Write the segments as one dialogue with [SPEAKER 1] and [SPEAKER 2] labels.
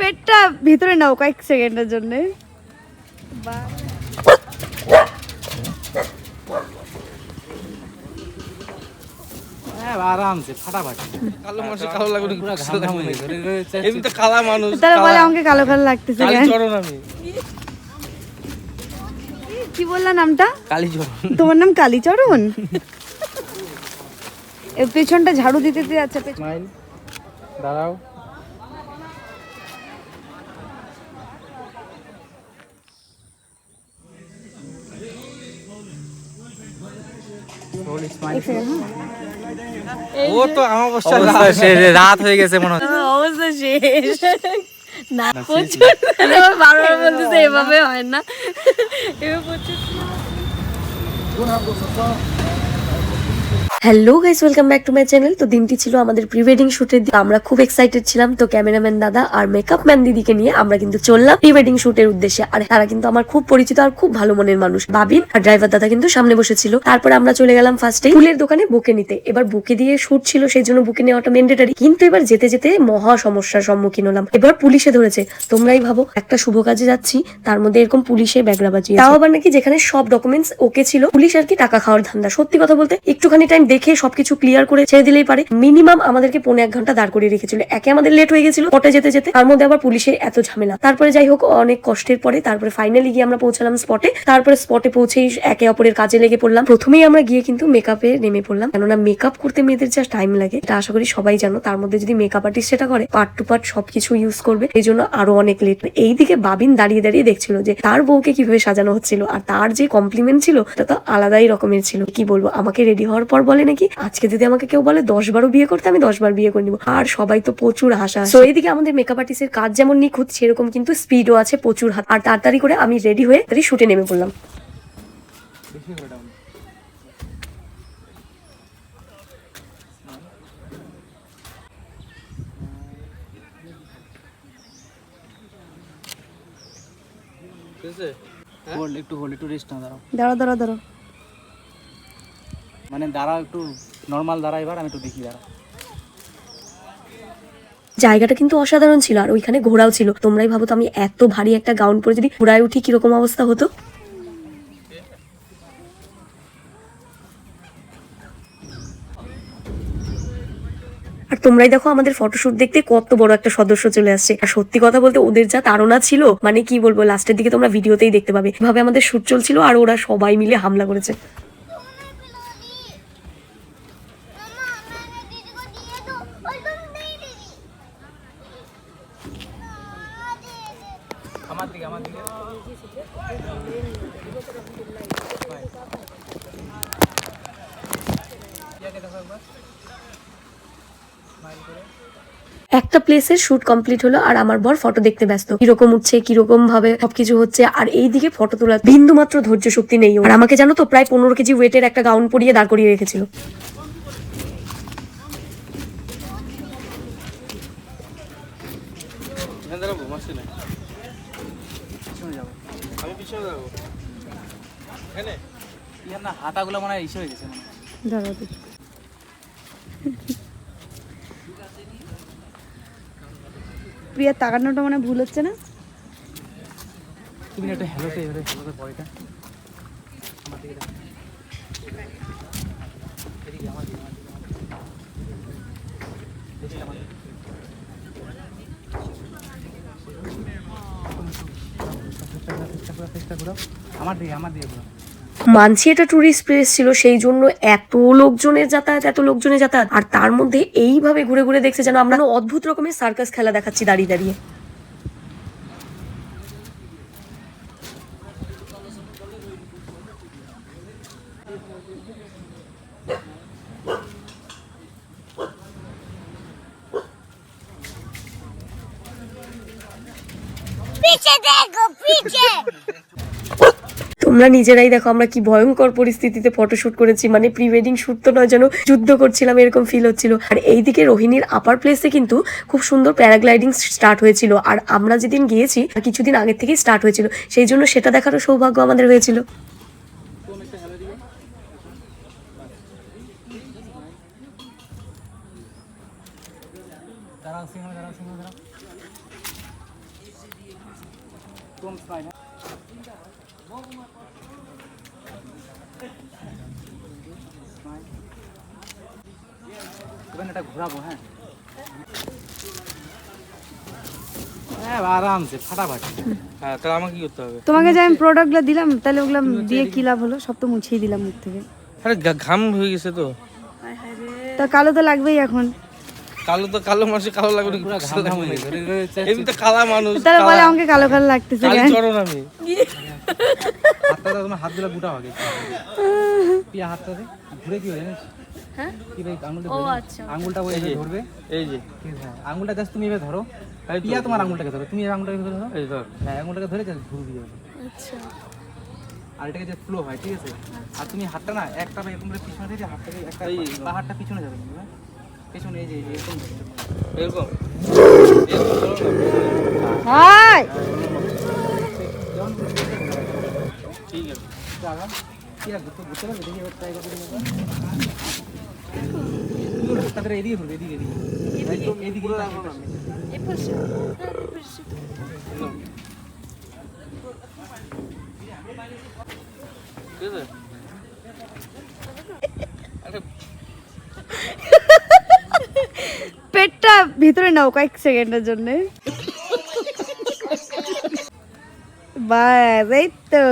[SPEAKER 1] পেটটা ভিতরে নাও কয়েক সেকেন্ডের জন্য।
[SPEAKER 2] হ্যাঁ আরামসে ফাটাফাটি।
[SPEAKER 3] কালো মানুষ কালো লাগবে
[SPEAKER 2] পুরো ঘাম ঘাম গেছে।
[SPEAKER 3] এমনি তো কালা মানুষ
[SPEAKER 1] তারা বলে আমাকে কালো কালো লাগতেছে
[SPEAKER 3] কালী
[SPEAKER 1] কেন?
[SPEAKER 3] চরণ আমি।
[SPEAKER 1] কি বললা নামটা?
[SPEAKER 3] কালী চরণ।
[SPEAKER 1] তোমার নাম কালীচরণ পেছনটা ঝাড়ু দিতে দিতে যাচ্ছে
[SPEAKER 3] দাঁড়াও
[SPEAKER 1] এক second, হ্যাঁ।
[SPEAKER 3] ও তো আমার অবস্থা
[SPEAKER 2] রাত হয়ে গেছে মনে হচ্ছে।
[SPEAKER 1] অবস্থা শেষ না। প্রচুর বারবার বলতেছে এভাবে হয় না। এভাবে প্রচুর।
[SPEAKER 4] Hello guys welcome back to my channel তো দিনটি ছিল আমাদের প্রি ওয়েডিং শুটের দিন। আমরা খুব এক্সাইটেড ছিলাম। তো ক্যামেরাম্যান দাদা আর মেকআপ ম্যান দিদিকে নিয়ে আমরা কিন্তু চললাম প্রি ওয়েডিং শুটের উদ্দেশ্যে। আর তারা কিন্তু আমার খুব পরিচিত আর খুব ভালো মনের মানুষ। বাবিন আর ড্রাইভার দাদা কিন্তু সামনে বসেছিল। তারপর আমরা চলে গেলাম ফার্স্টে ফুলের দোকানে বুকে নিতে। এবার বুকে দিয়ে শুট ছিল, সেই জন্য বুকে নেওয়াটা ম্যান্ডেটারি কিন্তু এবার যেতে যেতে মহা সমস্যার সম্মুখীন হলাম। এবার পুলিশে ধরেছে। তোমরাই ভাবো, একটা শুভ কাজে যাচ্ছি। তার মধ্যে এরকম পুলিশে ব্যাগরা বাজিয়ে তাও আবার নাকি যেখানে সব ডকুমেন্টস ওকে ছিল। পুলিশ আর কি টাকা খাওয়ার ধান্দা। সত্যি কথা বলতে একটুখানি টাইম দেখে সবকিছু ক্লিয়ার করে ছেড়ে দিলেই পারে। মিনিমাম আমাদেরকে পৌনে এক ঘণ্টা দাঁড় করিয়ে রেখেছিল। একে আমাদের লেট হয়ে গেছিল পটে যেতে যেতে। তার মধ্যে আবার পুলিশের এত ঝামেলা। তারপরে যাই হোক, অনেক কষ্টের পরে তারপরে ফাইনালি গিয়ে আমরা পৌঁছালাম স্পটে তারপরে স্পটে পৌঁছেই একে অপরের কাজে লেগে পড়লাম। প্রথমেই আমরা গিয়ে কিন্তু মেকআপে নেমে পড়লাম। কেননা মেকআপ করতে মেয়েদের যা টাইম লাগে। এটা আশা করি সবাই জানো। তার মধ্যে যদি মেকআপ আর্টিস্ট সেটা করে পার্ট টু পার্ট সবকিছু ইউজ করবে। এই জন্য আরও অনেক লেট এইদিকে বাবিন দাঁড়িয়ে দাঁড়িয়ে দেখছিল যে তার বউকে কীভাবে সাজানো হচ্ছিল। আর তার যে কমপ্লিমেন্ট ছিল তা তো আলাদাই রকমের ছিল। কি বলব? আমাকে রেডি হওয়ার পর বলে নাকি? আজকে যদি আমাকে কেউ বলে দশ বারো বিয়ে করতে আমি দশ বার বিয়ে করে নিবো। আর সবাই তো প্রচুর হাসা তো এইদিকে আমাদের মেকআপ আর্টিস্টের কাজ যেমন নিখুঁত সেরকম কিন্তু স্পিডও আছে প্রচুর হাত। আর তাড়াতাড়ি করে আমি রেডি হয়ে তাড়াতাড়ি শুটে নেমে পড়লাম।
[SPEAKER 3] আছে
[SPEAKER 2] একটু হোল্ড একটু রেস্ট না দাঁড়াও।
[SPEAKER 1] দাঁড়া দাঁড়া দাঁড়া
[SPEAKER 2] মানে দাঁড়াও একটু নর্মাল দাঁড়া এবার, আমি একটু দেখি দাঁড়া
[SPEAKER 4] জায়গাটা কিন্তু অসাধারণ ছিল আর ওইখানে ঘোড়াও ছিল। তোমরাই ভাবো তো আমি এত ভারী একটা গাউন পরে যদি ঘোড়ায় উঠি কীরকম অবস্থা হতো? আর তোমরাই দেখো আমাদের ফটোশুট দেখতে কত বড় একটা সদস্য চলে আসছে। আর সত্যি কথা বলতে ওদের যা তাড়না ছিল মানে কি বলব লাস্টের দিকে তোমরা ভিডিওতেই দেখতে পাবে। এভাবে আমাদের শুট চলছিল আর ওরা সবাই মিলে হামলা করেছে।
[SPEAKER 2] দিকে দিকে।
[SPEAKER 4] একটা প্লেসের শুট কমপ্লিট হলো আর আমার বর ফটো দেখতে ব্যস্ত। কীরকম উঠছে, কীরকম ভাবে সবকিছু হচ্ছে আর এইদিকে ফটো তোলা বিন্দু মাত্র ধৈর্য শক্তি নেই। আর আমাকে জানো তো, প্রায় পনেরো কেজি ওয়েটের একটা গাউন পরিয়ে দাঁড় করিয়ে রেখেছিল।
[SPEAKER 3] এখানে দাঁড়াবো? মাসে না
[SPEAKER 2] পিছনে যাব।
[SPEAKER 3] আমি পিছনে যাব এখানে?
[SPEAKER 2] ইয়ার না হাতাগুলো মনে হয় ইসে হয়ে গেছে হয়।
[SPEAKER 1] প্রিয়া তাকানোটা মানে ভুল হচ্ছে না?
[SPEAKER 2] তুমি একটু হ্যালোতে এবারে হ্যালোতে বডিটা আমার দিকে আমার দিকে আমার দিকে, আমার দিকে। এদিকে আমার দিকে। চেষ্টা করো, চেষ্টা করো, চেষ্টা করো। আমার দিকে আমার দিকে ঘোরাও।
[SPEAKER 4] মানছি এটা টুরিস্ট প্লেস ছিল সেই জন্য এত লোকজনের যাতায়াত এত লোকজনের যাতায়াত। আর তার মধ্যে এইভাবে ঘুরে ঘুরে দেখছে যেন আমরা অদ্ভুত রকমের সার্কাস খেলা দেখাচ্ছি দাঁড়িয়ে দাঁড়িয়ে। তোমরা নিজেরাই দেখো আমরা কি ভয়ঙ্কর পরিস্থিতিতে ফটোশুট করেছি। মানে প্রি ওয়েডিং শুট তো নয়, যেন যুদ্ধ করছিলাম, এরকম ফিল হচ্ছিল। আর এইদিকে রোহিণীর আপার প্লেসে কিন্তু খুব সুন্দর প্যারাগ্লাইডিং স্টার্ট হয়েছিল। আর আমরা যেদিন গিয়েছি, কিছুদিন আগের থেকেই স্টার্ট হয়েছিল। সেই জন্য সেটা দেখারও সৌভাগ্য আমাদের হয়েছিল
[SPEAKER 2] দাঁড়াও সিংহ দাঁড়াও সিংহ দাঁড়াও From smile, হ্যাঁ? Smile. এটা ঘোরাবো হ্যাঁ। হ্যাঁ আরামসে ফাটাফাটি।
[SPEAKER 3] হ্যাঁ তাহলে আমাকে কি করতে হবে?
[SPEAKER 1] তোমাকে যে আমি প্রোডাক্টগুলো দিলাম তাহলে ওগুলো দিয়ে কি লাভ হলো? সব তো মুছিয়ে দিলাম মুখ থেকে।
[SPEAKER 3] আরে ঘাম হয়ে গেছে তো।
[SPEAKER 1] তা কালো তো লাগবেই এখন।
[SPEAKER 3] কালো তো কালো মানুষের কালো লাগবে না,
[SPEAKER 2] পুরো ঘাম ঘাম হয়ে গেছে
[SPEAKER 3] এমনি তো কালা মানুষ
[SPEAKER 1] তাহলে বলে আমাকে কালো কালো লাগতেছে
[SPEAKER 3] কালি
[SPEAKER 1] কেন?
[SPEAKER 3] চরণ আমি।
[SPEAKER 2] হাতটা তোমার হাতগুলো পিয়া হাতটা ঘুরে কি
[SPEAKER 1] হ্যাঁ?
[SPEAKER 2] কি ভাই আঙুলটা
[SPEAKER 1] ও আচ্ছা
[SPEAKER 2] আঙুলটা ওই
[SPEAKER 3] যে।
[SPEAKER 2] ধরবে
[SPEAKER 3] এই যে
[SPEAKER 2] ঠিক আছে হ্যাঁ। আঙুলটা জাস্ট তুমি এভাবে ধরো পিয়া তোমার আঙুলটাকে ধরো তুমি আঙুলটাকে ধরে ধরো
[SPEAKER 3] এই ধর
[SPEAKER 2] হ্যাঁ আঙুলটাকে ধরে জাস্ট ঘুরবি।
[SPEAKER 1] আচ্ছা
[SPEAKER 2] আর এটাকে যে ফ্লো হয় ঠিক আছে আর তুমি হাতটা না একটা এরকম করে পিছনে দিয়ে হাতটাকে একটা
[SPEAKER 3] এই।
[SPEAKER 2] বা হাতটা পিছনে যাবে কিন্তু, হ্যাঁ? পেছনে এই যে এই যে এরকম।
[SPEAKER 3] এরকম।
[SPEAKER 1] হাই
[SPEAKER 2] ঘুরতে।
[SPEAKER 3] ঠিক আছে
[SPEAKER 2] আগাম। কি রাখব? তো ঘুরতে পারবে? দেখি এবার try করে ধরে এদিকে ঘুরবে, এদিকে, এদিকে। একদম এদিকে,
[SPEAKER 3] রাখো না।
[SPEAKER 1] এই পাশে
[SPEAKER 3] ঠিক আছে
[SPEAKER 1] পেটটা ভিতরে নাও কয়েক সেকেন্ডের জন্য বাস এই তো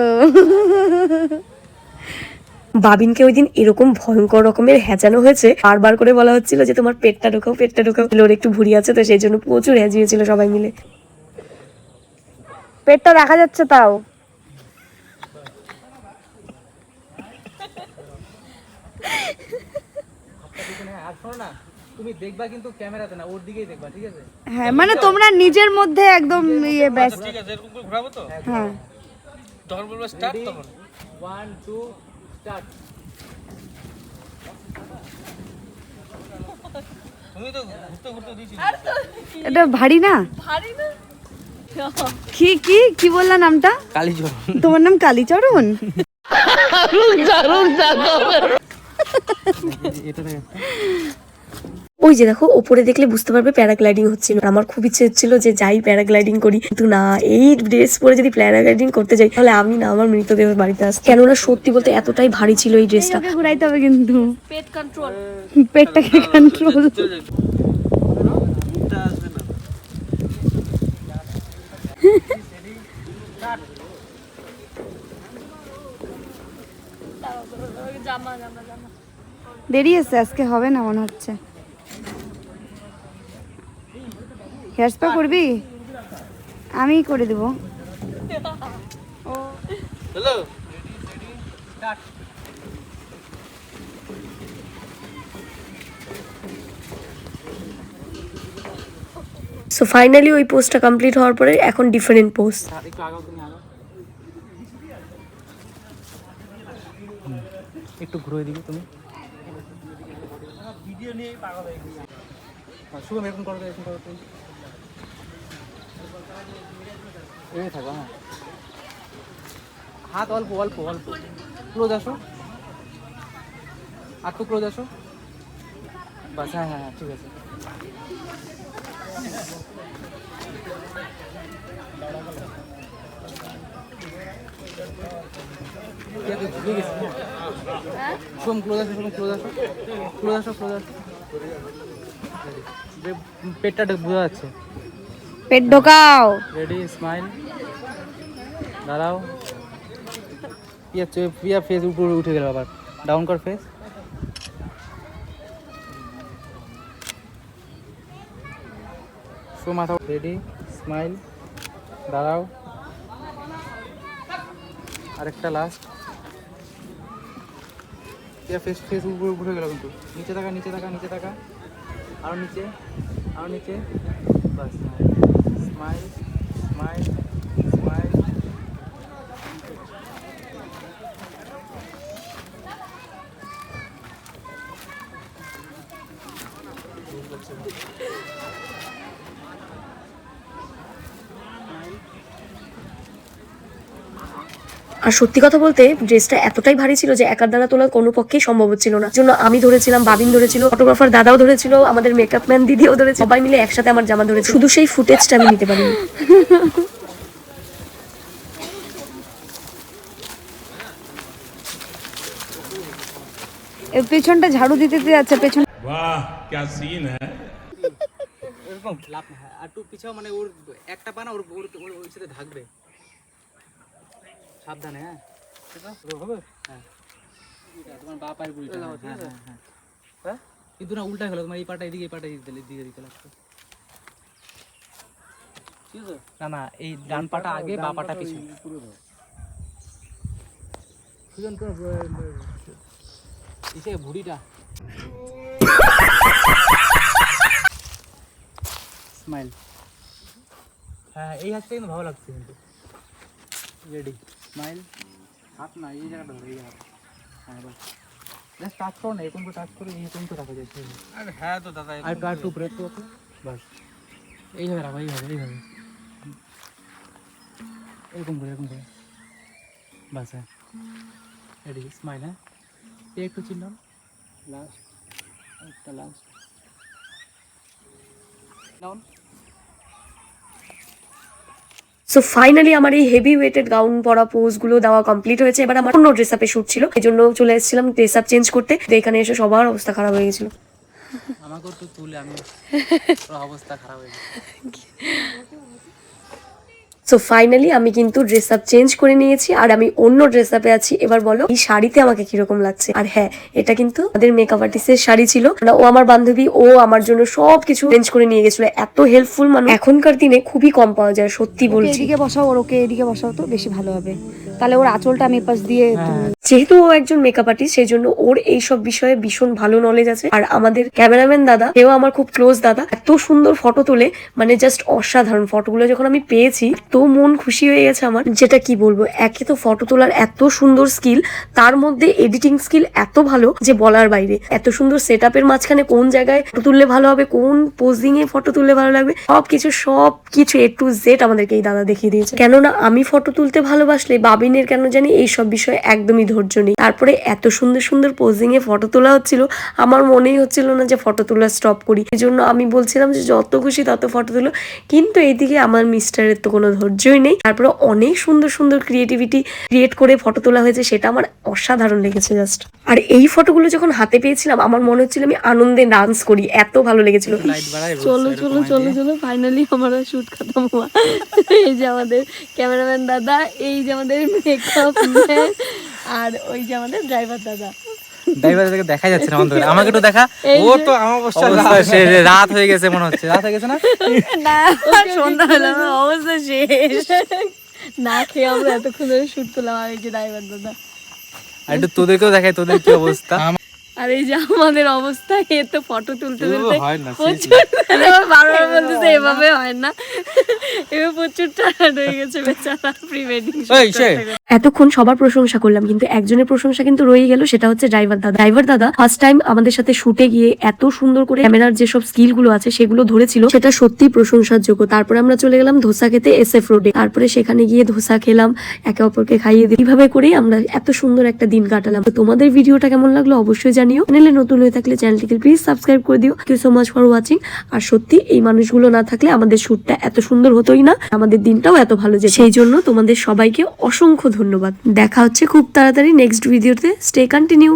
[SPEAKER 4] বাবিনকে ওই দিন এরকম ভয়ঙ্কর রকমের হেঁচানো হয়েছে। বারবার করে বলা হচ্ছিল যে তোমার পেটটা ঢোকাও পেটটা ঢোকাও। লোর একটু ভুড়ি আছে তো সেই জন্য প্রচুর হেঁচিয়েছিল সবাই মিলে।
[SPEAKER 1] পেটটা দেখা যাচ্ছে তাও।
[SPEAKER 2] তুমি দেখবা কিন্তু ক্যামেরাতে না ওর দিকেই দেখবা ঠিক আছে
[SPEAKER 1] হ্যাঁ মানে তোমরা নিজের মধ্যে একদম ইয়ে ব্যস্ত।
[SPEAKER 3] ঠিক আছে এরকম করে ঘোরাবো তো?
[SPEAKER 1] হ্যাঁ।
[SPEAKER 3] তখন স্টার্ট তখন। 1 2 এটা ভারী
[SPEAKER 1] না? ভারী না? কি কি কি বললা নামটা?
[SPEAKER 3] কালীচরণ।
[SPEAKER 1] তোমার নাম কালীচরণ?
[SPEAKER 2] দারুণ দারুণ এটা
[SPEAKER 4] ওই যে দেখো ওপরে দেখলে বুঝতে পারবে প্যারাগ্লাইডিং হচ্ছিল আমার খুব ইচ্ছে হচ্ছিল যে যাই প্যারাগ্লাইডিং করি কিন্তু না এই ড্রেস পরে যদি প্যারাগ্লাইডিং করতে যাই তাহলে আমি না আমার মৃতদেহ বাড়িতে আসি কেননা সত্যি বলতে এতটাই ভারী ছিল এই ড্রেসটা।
[SPEAKER 1] ঘুরাইতে হবে কিন্তু। পেট কন্ট্রোল পেটটাকে কন্ট্রোল
[SPEAKER 3] না
[SPEAKER 1] দেরি আছে আজকে হবে না মনে হচ্ছে। হেয়ার স্পা করবি? আমি করে দেবো।
[SPEAKER 3] হ্যালো
[SPEAKER 4] সো ফাইনালি ওই পোস্টটা কমপ্লিট হওয়ার পরে এখন ডিফারেন্ট পোস্ট
[SPEAKER 2] একটু আগাও তুমি আগাও। হুম, একটু ঘুরে দিবি তুমি।
[SPEAKER 3] ভিডিও নিয়ে পাগল হয়ে গেছি
[SPEAKER 2] হ্যাঁ, শুভম এরকম করো তো, এরকম করো তুমি। এভাবে থাকো হ্যাঁ। হাত অল্প অল্প অল্প। ক্লোজ আসো। আর তো ক্লোজ আসো। বাস হ্যাঁ হ্যাঁ হ্যাঁ ঠিক আছে। আসো ক্লোজ আসো। আসো পেটটা বোঝা যাচ্ছে।
[SPEAKER 1] পেট ঢোকাও।
[SPEAKER 2] রেডি স্মাইল দাঁড়াও। পিয়া পিয়া ফেস উপরে উঠে গেল আবার। ডাউন কর ফেস শো মাথা রেডি স্মাইল দাঁড়াও। আরেকটা লাস্ট পিয়া ফেস ফেস উপরে উঠে গেল কিন্তু। নিচে থাকা নিচে থাকা নিচে থাকা। আরও নিচে আরও নিচে। স্মাইল স্মাইল
[SPEAKER 4] আর সত্যি কথা বলতে ড্রেসটা এতটাই ভারী ছিল যে একার দ্বারা তোলা কোনো পক্ষেই সম্ভব হচ্ছিল না জন্য আমি ধরেছিলাম বাবিন ধরেছিল ফটোগ্রাফার দাদাও ধরেছিল আমাদের মেকআপ ম্যান দিদিও ধরেছিল সবাই মিলে একসাথে আমার জামা ধরেছে শুধু সেই ফুটেজটা আমি নিতে পারিনি
[SPEAKER 5] পেছনটা ঝাড়ু দিতে দিতে যাচ্ছে পেছন
[SPEAKER 6] বাহ क्या सीन है
[SPEAKER 2] এরকম আর টু পিছাও মানে ওর একটা পা না ওর ওর ওর সাথে ঢাকবে সাবধানে হ্যাঁ ঠিক আছে ও হবে হ্যাঁ এটা তোমার বা পায়ের গুড়িটা হ্যাঁ হ্যাঁ হ্যাঁ হ্যাঁ কিন্তু না উল্টা হলো তোমার এই পাটা এদিকে এই পাটা দিতে দিকে দিতে লাগবে না না এই ডান পাটা আগে বা পাটা পিছনে সুজন তোর ইসে ভুড়িটা স্মাইল হ্যাঁ এই হাতটা কিন্তু ভালো লাগছে কিন্তু রেডি স্মাইল হাত না এই জায়গাটা ধরো এই জায়গাটা হ্যাঁ বাস জাস্ট টাচ করো না এরকম করে টাচ করে এরকম করে রাখো যাচ্ছে
[SPEAKER 3] আরে হ্যাঁ তো দাদা
[SPEAKER 2] আর একটু আর একটু উপরে একটু উপরে বাস এইভাবে রাখো এইভাবে এইভাবে এরকম করে এরকম করে বাস হ্যাঁ রেডি স্মাইল হ্যাঁ এই একটু চিহ্ন লাস্ট একটা লাস্ট ডাউন
[SPEAKER 4] সো ফাইনালি আমার এই হেভি ওয়েটেড গাউন পরা পোজগুলো দেওয়া কমপ্লিট হয়েছে। এবার আমার অন্য ড্রেস আপে শুট ছিল। এই জন্য চলে এসেছিলাম ড্রেস আপ চেঞ্জ করতে। তো এখানে এসে সবার অবস্থা খারাপ হয়ে গেছিল।
[SPEAKER 2] আমাকে তো তুলে আমি অবস্থা খারাপ হয়ে গেছে।
[SPEAKER 4] সো ফাইনালি আমি কিন্তু ড্রেস আপ চেঞ্জ করে নিয়েছি আর আমি অন্য ড্রেস আপে আছি। এবার বলো এই শাড়িতে আমাকে কীরকম লাগছে? আর হ্যাঁ এটা কিন্তু আমাদের মেকআপ আর্টিস্টের শাড়ি ছিল। ও আমার বান্ধবী ও আমার জন্য সব কিছু চেঞ্জ করে নিয়ে গেছিল। এত হেল্পফুল মানুষ। এখনকার দিনে খুবই কম পাওয়া যায় সত্যি বলছি।
[SPEAKER 5] এদিকে বসাও ওর ওকে এদিকে বসাও তো বেশি ভালো হবে। তাহলে ওর আঁচলটা আমি পাশ দিয়ে তুমি-
[SPEAKER 4] যেহেতু ও একজন মেকআপ আর্টিস্ট সেই জন্য ওর এইসব বিষয়ে ভীষণ ভালো নলেজ আছে। আর আমাদের ক্যামেরাম্যান দাদা, সেও আমার খুব ক্লোজ দাদা। এত সুন্দর ফটো তোলে মানে জাস্ট অসাধারণ ফটোগুলো যখন আমি পেয়েছি, তো মন খুশি হয়ে গেছে আমার। যেটা কি বলব, একে তো ফটো তোলার এত সুন্দর স্কিল তার মধ্যে এডিটিং স্কিল এত ভালো যে বলার বাইরে। এত সুন্দর সেট আপের মাঝখানে কোন জায়গায় ফটো তুললে ভালো হবে, কোন পোজিং এ ফটো তুললে ভালো লাগবে সব কিছু সব কিছু এ টু জেড আমাদেরকে এই দাদা দেখিয়ে দিয়েছে। কেননা আমি ফটো তুলতে ভালোবাসলে বাবিনের কেন জানি এই সব বিষয়ে একদমই ধৈর্য নেই। তারপরে এত সুন্দর সুন্দর পোজিংয়ে ফটো তোলা হচ্ছিল। আমার মনেই হচ্ছিল না যে ফটো তোলা স্টপ করি। এই জন্য আমি বলছিলাম যে যত খুশি তত ফটো তুলো। কিন্তু এইদিকে আমার মিস্টারের তো কোনো ধৈর্যই নেই। তারপরে অনেক সুন্দর সুন্দর ক্রিয়েটিভিটি ক্রিয়েট করে ফটো তোলা হয়েছে সেটা আমার অসাধারণ লেগেছে জাস্ট আর এই ফটোগুলো যখন হাতে পেয়েছিলাম আমার মনে হচ্ছিল আমি আনন্দে ডান্স করি এত ভালো লেগেছিল।
[SPEAKER 1] চলো চলো চলো চলো ফাইনালি আমার শুট খতম হওয়া এই যে আমাদের ক্যামেরাম্যান দাদা এই যে আমাদের মেকআপ আর আর ওই যে আমাদের ড্রাইভার দাদা।
[SPEAKER 2] ড্রাইভার থেকে দেখা যাচ্ছে না অন্ধ আমাকে একটু দেখা।
[SPEAKER 3] ও তো আমার অবস্থা
[SPEAKER 2] অবস্থা শেষ, রাত হয়ে গেছে মনে হচ্ছে। রাত হয়ে গেছে না?
[SPEAKER 1] না সন্ধ্যাবেলা আমার অবস্থা শেষ। না খেয়ে আমরা এতক্ষণ ধরে শুট করলাম আর এই যে ড্রাইভার দাদা।
[SPEAKER 2] আর একটু তোদেরকেও দেখাই তোদের কি অবস্থা?
[SPEAKER 1] আর এই যে আমাদের অবস্থা এ তো ফটো তুলতে তুলতে
[SPEAKER 3] হয় না,
[SPEAKER 1] প্রচুর বারবার বলতেছে এভাবে হয় না। এভাবে প্রচুর টায়ার্ড হয়ে গেছে বেচারা প্রি ওয়েডিং
[SPEAKER 4] এতক্ষণ সবার প্রশংসা করলাম কিন্তু একজনের প্রশংসা কিন্তু রয়ে গেল সেটা হচ্ছে ড্রাইভার দাদা। ড্রাইভার দাদা ফার্স্ট টাইম আমাদের সাথে শুটে গিয়ে এত সুন্দর করে ক্যামেরার যেসব স্কিলগুলো আছে সেগুলো ধরেছিল। সেটা সত্যি প্রশংসার যোগ্য তারপরে আমরা চলে গেলাম ধোসা খেতে এস এফ রোডে তারপরে সেখানে গিয়ে ধোসা খেলাম একে অপরকে খাইয়ে দিই এইভাবে করেই আমরা এত সুন্দর একটা দিন কাটালাম। তোমাদের ভিডিওটা কেমন লাগল? অবশ্যই জানিও। চ্যানেলে নতুন হয়ে থাকলে চ্যানেলটিকে প্লিজ সাবস্ক্রাইব করে দিও। Thank you so much for watching আর সত্যি, এই মানুষগুলো না থাকলে আমাদের শুটটা এত সুন্দর হতোই না। আমাদের দিনটাও এত ভালো যেত। সেই জন্য তোমাদের সবাইকে অসংখ্য ধন্যবাদ। দেখা হচ্ছে খুব তাড়াতাড়ি নেক্সট ভিডিওতে স্টে কন্টিনিউ